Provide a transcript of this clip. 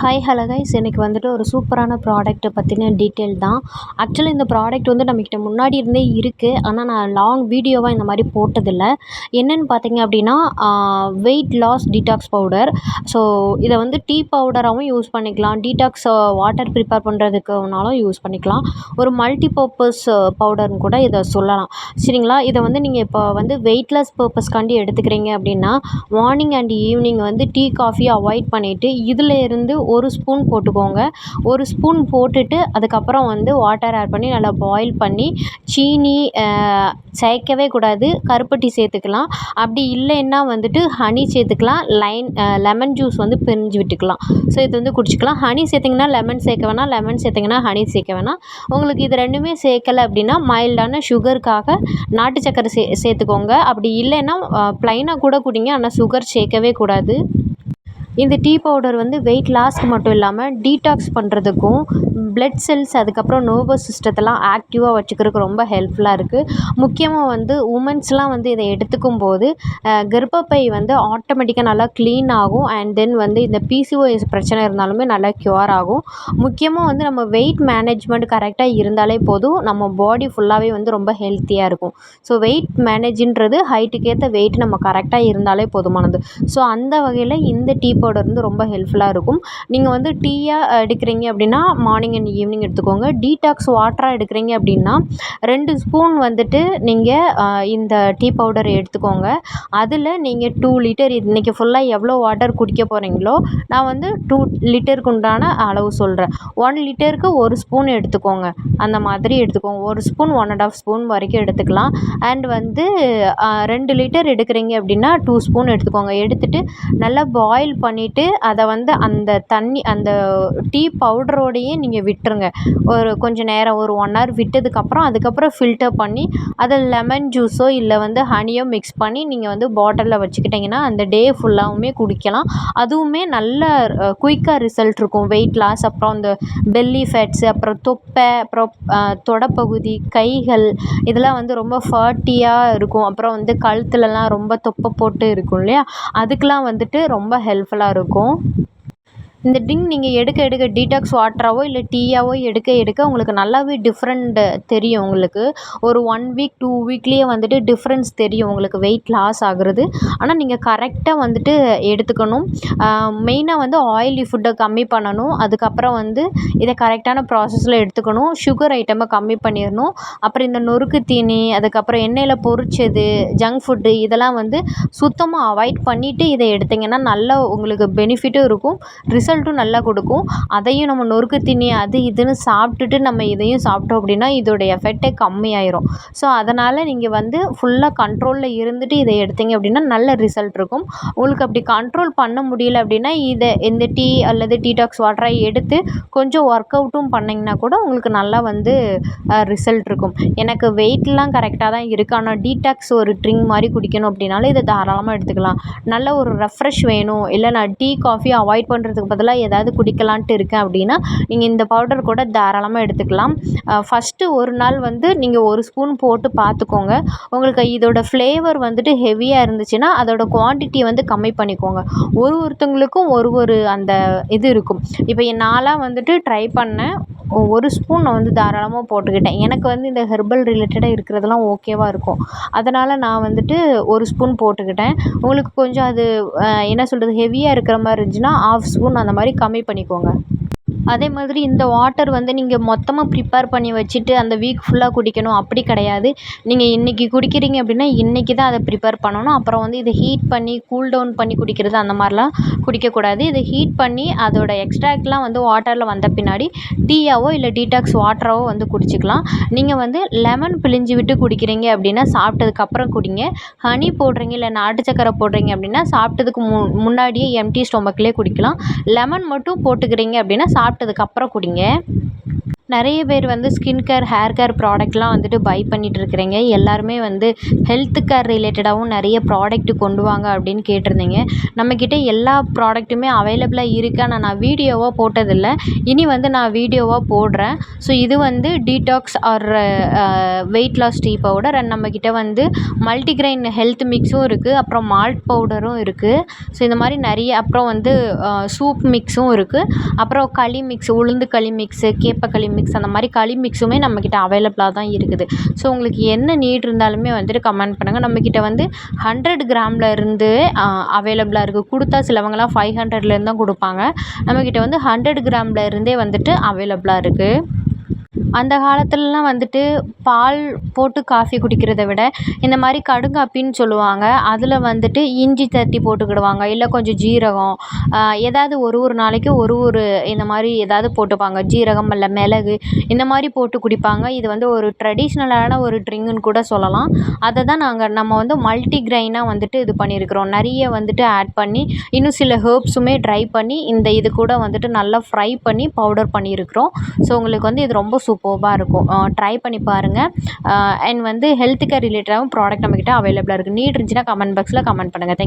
Hi hello guys எனக்கு வந்துட்டு ஒரு சூப்பரான ப்ராடக்ட்டை பற்றின டீட்டெயில் தான். ஆக்சுவலி இந்த ப்ராடக்ட் வந்து நம்மக்கிட்ட முன்னாடி இருந்தே இருக்குது ஆனால் நான் லாங் வீடியோவாக இந்த மாதிரி போட்டதில்லை. என்னென்னு பார்த்தீங்க அப்படின்னா weight loss detox powder so இதை வந்து டீ பவுடராகவும் யூஸ் பண்ணிக்கலாம். டீடாக்ஸ் வாட்டர் ப்ரிப்பேர் பண்ணுறதுக்குனாலும் யூஸ் பண்ணிக்கலாம். ஒரு மல்டி பர்பஸ் பவுடர்னு கூட இதை சொல்லலாம். சரிங்களா? இதை வந்து நீங்கள் இப்போ வந்து வெயிட் லாஸ் பர்பஸ்க்காண்டி எடுத்துக்கிறீங்க அப்படின்னா மார்னிங் அண்ட் ஈவினிங் வந்து டீ காஃபி அவாய்ட் பண்ணிவிட்டு இதில் இருந்து ஒரு ஸ்பூன் போட்டுக்கோங்க. ஒரு ஸ்பூன் போட்டுட்டு அதுக்கப்புறம் வந்து வாட்டர் ஆட் பண்ணி நல்லா பாயில் பண்ணி சீனி சேர்க்கவே கூடாது. கருப்பட்டி சேர்த்துக்கலாம். அப்படி இல்லைன்னா வந்துட்டு ஹனி சேர்த்துக்கலாம். லைன் லெமன் ஜூஸ் வந்து பிரிஞ்சு விட்டுக்கலாம். ஸோ இது வந்து குடிச்சிக்கலாம். ஹனி சேர்த்திங்கன்னா லெமன் சேர்க்க வேணாம். லெமன் சேர்த்திங்கன்னா ஹனி சேர்க்க வேணாம். உங்களுக்கு இது ரெண்டுமே சேர்க்கல அப்படின்னா மைல்டான சுகருக்காக நாட்டு சக்கரை சே சேர்த்துக்கோங்க. அப்படி இல்லைன்னா ப்ளைனாக கூட குடிங்க. ஆனால் சுகர் சேர்க்கவே கூடாது. இந்த டீ பவுடர் வந்து வெயிட் லாஸ்க்கு மட்டும் இல்லாமல் டீடாக்ஸ் பண்ணுறதுக்கும் பிளட் செல்ஸ் அதுக்கப்புறம் நர்வஸ் சிஸ்டத்தெல்லாம் ஆக்டிவாக வச்சுக்கிறதுக்கு ரொம்ப ஹெல்ப்ஃபுல்லாக இருக்குது முக்கியமாக வந்து உமன்ஸ்லாம் வந்து இதை எடுத்துக்கும் போது கர்ப்பப்பை வந்து ஆட்டோமேட்டிக்காக நல்லா க்ளீன் ஆகும். அண்ட் தென் வந்து இந்த பிசிஓஎஸ் பிரச்சனை இருந்தாலுமே நல்லா க்யூர் ஆகும். முக்கியமாக வந்து நம்ம வெயிட் மேனேஜ்மெண்ட் கரெக்டாக இருந்தாலே போதும். நம்ம பாடி ஃபுல்லாகவே வந்து ரொம்ப ஹெல்த்தியாக இருக்கும். ஸோ வெயிட் மேனேஜின்றது ஹைட்டுக்கேற்ற வெயிட் நம்ம கரெக்டாக இருந்தாலே போதுமானது. ஸோ அந்த வகையில் இந்த டீ பவுடர் வந்து ரொம்ப ஹெல்ப்ஃபுல்லாக இருக்கும். நீங்கள் வந்து டீயாக எடுக்கிறீங்க அப்படின்னா மார்னிங் அண்ட் ஈவினிங் எடுத்துக்கோங்க. டீடாக்ஸ் வாட்டராக எடுக்கிறீங்க அப்படின்னா ரெண்டு ஸ்பூன் வந்துட்டு நீங்கள் இந்த டீ பவுடர் எடுத்துக்கோங்க. அதில் நீங்கள் டூ லிட்டர் இன்றைக்கி ஃபுல்லாக எவ்வளோ வாட்டர் குடிக்க போகிறீங்களோ நான் வந்து டூ லிட்டருக்கு உண்டான அளவு சொல்கிறேன் ஒன் லிட்டருக்கு ஒரு ஸ்பூன் எடுத்துக்கோங்க. அந்த மாதிரி எடுத்துக்கோங்க. ஒரு spoon one and half spoon வரைக்கும் எடுத்துக்கலாம். அண்ட் வந்து ரெண்டு லிட்டர் எடுக்கிறீங்க அப்படின்னா டூ ஸ்பூன் எடுத்துக்கோங்க. எடுத்துகிட்டு நல்லா பாயில் பண்ணி பண்ணிவிட்டு அதை வந்து அந்த தண்ணி அந்த டீ பவுடரோடையே நீங்கள் விட்டுருங்க. ஒரு கொஞ்சம் நேரம் ஒரு ஒன் ஹவர் விட்டதுக்கப்புறம் அதுக்கப்புறம் ஃபில்டர் பண்ணி அதை லெமன் ஜூஸோ இல்லை வந்து ஹனியோ மிக்ஸ் பண்ணி நீங்கள் வந்து பாட்டிலில் வச்சுக்கிட்டிங்கன்னா அந்த டே ஃபுல்லாகவுமே குடிக்கலாம். அதுவுமே நல்ல குயிக்காக ரிசல்ட் இருக்கும். வெயிட் லாஸ் அப்புறம் அந்த பெல்லி ஃபேட்ஸு அப்புறம் தொப்பை அப்புறம் தொடைப்பகுதி கைகள் இதெல்லாம் வந்து ரொம்ப ஃபர்ட்டியாக இருக்கும். அப்புறம் வந்து கழுத்துலலாம் ரொம்ப தொப்பை போட்டு இருக்கும் இல்லையா? அதுக்கெலாம் வந்துட்டு ரொம்ப ஹெல்ப்ஃபுல்லாக இருக்கும். இந்த ட்ரிங்க் நீங்கள் எடுக்க எடுக்க டீடாக்ஸ் வாட்டராகவோ இல்லை டீயாவோ எடுக்க எடுக்க உங்களுக்கு நல்லாவே டிஃப்ரெண்ட் தெரியும் உங்களுக்கு. ஒரு ஒன் வீக் டூ வீக்லேயே வந்துட்டு டிஃப்ரென்ஸ் தெரியும் உங்களுக்கு வெயிட் லாஸ் ஆகுறது. ஆனால் நீங்கள் கரெக்டாக வந்துட்டு எடுத்துக்கணும். மெயினாக வந்து ஆயிலி ஃபுட்டை கம்மி பண்ணணும். அதுக்கப்புறம் வந்து இதை கரெக்டான ப்ராசஸில் எடுத்துக்கணும். சுகர் ஐட்டமை கம்மி பண்ணிடணும். அப்புறம் இந்த நொறுக்கு தீனி அதுக்கப்புறம் எண்ணெயில் பொரிச்சது ஜங்க் ஃபுட்டு இதெல்லாம் வந்து சுத்தமாக அவாய்ட் பண்ணிவிட்டு இதை எடுத்திங்கன்னா நல்லா உங்களுக்கு பெனிஃபிட்டும் இருக்கும். ரிசல்ட் ரிசல்ட்டும் நல்லா கொடுக்கும். அதையும் நம்ம நொறுக்கு தீனி அது இதுன்னு சாப்பிட்டுட்டு நம்ம இதையும் சாப்பிட்டோம் அப்படின்னா இதோடைய எஃபெக்டே கம்மியாயிரும். ஸோ அதனால் நீங்கள் வந்து ஃபுல்லாக கண்ட்ரோலில் இருந்துட்டு இதை எடுத்தீங்க அப்படின்னா நல்ல ரிசல்ட் இருக்கும். உங்களுக்கு அப்படி கண்ட்ரோல் பண்ண முடியல அப்படின்னா இதை இந்த டீ அல்லது டீடாக்ஸ் வாட்டரை எடுத்து கொஞ்சம் ஒர்க் அவுட்டும் பண்ணிங்கன்னா கூட உங்களுக்கு நல்லா வந்து ரிசல்ட் இருக்கும். எனக்கு வெயிட்லாம் கரெக்டாக தான் இருக்குது ஆனால் டீடாக்ஸ் ஒரு ட்ரிங்க் மாதிரி குடிக்கணும் அப்படின்னாலும் இதை தாராளமாக எடுத்துக்கலாம். நல்ல ஒரு ரெஃப்ரெஷ் வேணும். இல்லை நான் டீ காஃபி அவாய்ட் பண்ணுறதுக்கு பதிலாக பதிலாக ஏதாவது குடிக்கலான்ட்டு இருக்கேன் அப்படின்னா நீங்கள் இந்த பவுடர் கூட தாராளமாக எடுத்துக்கலாம். ஃபஸ்ட்டு ஒரு நாள் வந்து நீங்கள் ஒரு ஸ்பூன் போட்டு பார்த்துக்கோங்க உங்களுக்கு இதோட ஃப்ளேவர் வந்துட்டு ஹெவியாக இருந்துச்சுன்னா அதோட குவான்டிட்டியை வந்து கம்மி பண்ணிக்கோங்க. ஒரு ஒருத்தவங்களுக்கும் ஒரு ஒரு அந்த இது இருக்கும். இப்போ நான்லாம் வந்துட்டு ட்ரை பண்ணேன். ஒரு ஸ்பூன் நான் வந்து தாராளமாக போட்டுக்கிட்டேன். எனக்கு வந்து இந்த ஹெர்பல் ரிலேட்டடாக இருக்கிறதெல்லாம் ஓகேவாக இருக்கும். அதனால் நான் வந்துட்டு ஒரு ஸ்பூன் போட்டுக்கிட்டேன். உங்களுக்கு கொஞ்சம் அது என்ன சொல்கிறது ஹெவியாக இருக்கிற மாதிரி இருந்துச்சுன்னா ஆஃப் ஸ்பூன் அந்த மாதிரி கம்மி பண்ணிக்கோங்க. அதே மாதிரி இந்த வாட்டர் வந்து நீங்கள் மொத்தமாக ப்ரிப்பேர் பண்ணி வச்சுட்டு அந்த வீக் ஃபுல்லாக குடிக்கணும். அப்படி கிடையாது. நீங்கள் இன்றைக்கி குடிக்கிறீங்க அப்படின்னா இன்றைக்கி தான் அதை ப்ரிப்பேர் பண்ணணும். அப்புறம் வந்து இதை ஹீட் பண்ணி கூல் டவுன் பண்ணி குடிக்கிறது அந்த மாதிரிலாம் குடிக்கக்கூடாது. இதை ஹீட் பண்ணி அதோட எக்ஸ்ட்ராக்ட்லாம் வந்து வாட்டரில் வந்த பின்னாடி டீயாவோ இல்லை டீடாக்ஸ் வாட்டராகவோ வந்து குடிச்சிக்கலாம். நீங்கள் வந்து லெமன் பிழிஞ்சு விட்டு குடிக்கிறீங்க அப்படின்னா சாப்பிட்டதுக்கப்புறம் குடிங்க. ஹனி போடுறீங்க இல்லை நாட்டு சக்கரை போடுறீங்க அப்படின்னா சாப்பிட்டதுக்கு மு முன்னாடியே எம்டி ஸ்டொமக்லேயே குடிக்கலாம். லெமன் மட்டும் போட்டுக்கிறீங்க அப்படின்னா சாப்பிட்டதுக்கப்புறம் குடிங்க. நிறைய பேர் வந்து ஸ்கின் கேர் ஹேர் கேர் ப்ராடக்ட்லாம் வந்துட்டு பை பண்ணிட்டு இருக்கிறீங்க எல்லாருமே வந்து ஹெல்த் கேர் ரிலேட்டடாகவும் நிறைய ப்ராடக்ட் கொண்டு வாங்க அப்படின்னு கேட்டிருந்தீங்க. நம்மக்கிட்ட எல்லா ப்ராடக்ட்டுமே அவைலபிளாக இருக்குது ஆனால் நான் வீடியோவாக போட்டதில்லை. இனி வந்து நான் வீடியோவாக போடுறேன். ஸோ இது வந்து detox or weight loss tea powder and நம்மக்கிட்ட வந்து மல்டிக்ரெயின் ஹெல்த் மிக்ஸும் இருக்குது அப்புறம் மால்ட் பவுடரும் இருக்குது ஸோ இந்த மாதிரி நிறைய அப்புறம் வந்து சூப் மிக்ஸும் இருக்குது அப்புறம் களி மிக்ஸ் உளுந்து களி மிக்ஸு கேப்பக்களி மிக்ஸ் அந்த மாதிரி களி மிக்ஸுமே நம்மக்கிட்ட அவைலபிளாக தான் இருக்குது. ஸோ உங்களுக்கு என்ன நீட் இருந்தாலுமே வந்துட்டு கமெண்ட் பண்ணுங்கள் நம்மக்கிட்ட வந்து ஹண்ட்ரட் கிராமில் இருந்து அவைலபிளாக இருக்குது கொடுத்தா சிலவங்கலாம் ஃபைவ் ஹண்ட்ரட்லேருந்து தான் கொடுப்பாங்க. நம்மக்கிட்ட வந்து ஹண்ட்ரட் கிராமில் இருந்தே வந்துட்டு அவைலபிளாக இருக்குது அந்த காலத்துலலாம் வந்துட்டு பால் போட்டு காஃபி குடிக்கிறத விட இந்த மாதிரி கடுங்காப்பின்னு சொல்லுவாங்க. அதில் வந்துட்டு இஞ்சி தட்டி போட்டுக்கிடுவாங்க. இல்லை கொஞ்சம் ஜீரகம் ஏதாவது ஒரு ஒரு நாளைக்கு ஒரு ஒரு இந்த மாதிரி ஏதாவது போட்டுப்பாங்க. ஜீரகம் இல்லை மிளகு இந்த மாதிரி போட்டு குடிப்பாங்க. இது வந்து ஒரு ட்ரெடிஷ்னலான ஒரு ட்ரிங்க்குன்னு கூட சொல்லலாம். அதை தான் நாங்கள் நம்ம வந்து மல்டி கிரெயினாக வந்துட்டு இது பண்ணியிருக்கிறோம் நிறைய வந்துட்டு ஆட் பண்ணி இன்னும் சில ஹேர்ப்ஸுமே ட்ரை பண்ணி இந்த இது கூட வந்துட்டு நல்லா ஃப்ரை பண்ணி பவுடர் பண்ணியிருக்கிறோம் ஸோ உங்களுக்கு வந்து இது ரொம்ப சூப்பர் சூப்பர்பாக இருக்கும். ட்ரை பண்ணி பாருங்கள் அண்ட் வந்து ஹெல்த் கேர் ரிலேட்டடாகவும் ப்ராடக்ட் நம்மக்கிட்ட அவைலபிளாக இருக்குது நீட் இருந்துச்சுன்னா கமெண்ட் பாக்ஸில் கமெண்ட் பண்ணுங்கள் தேங்க்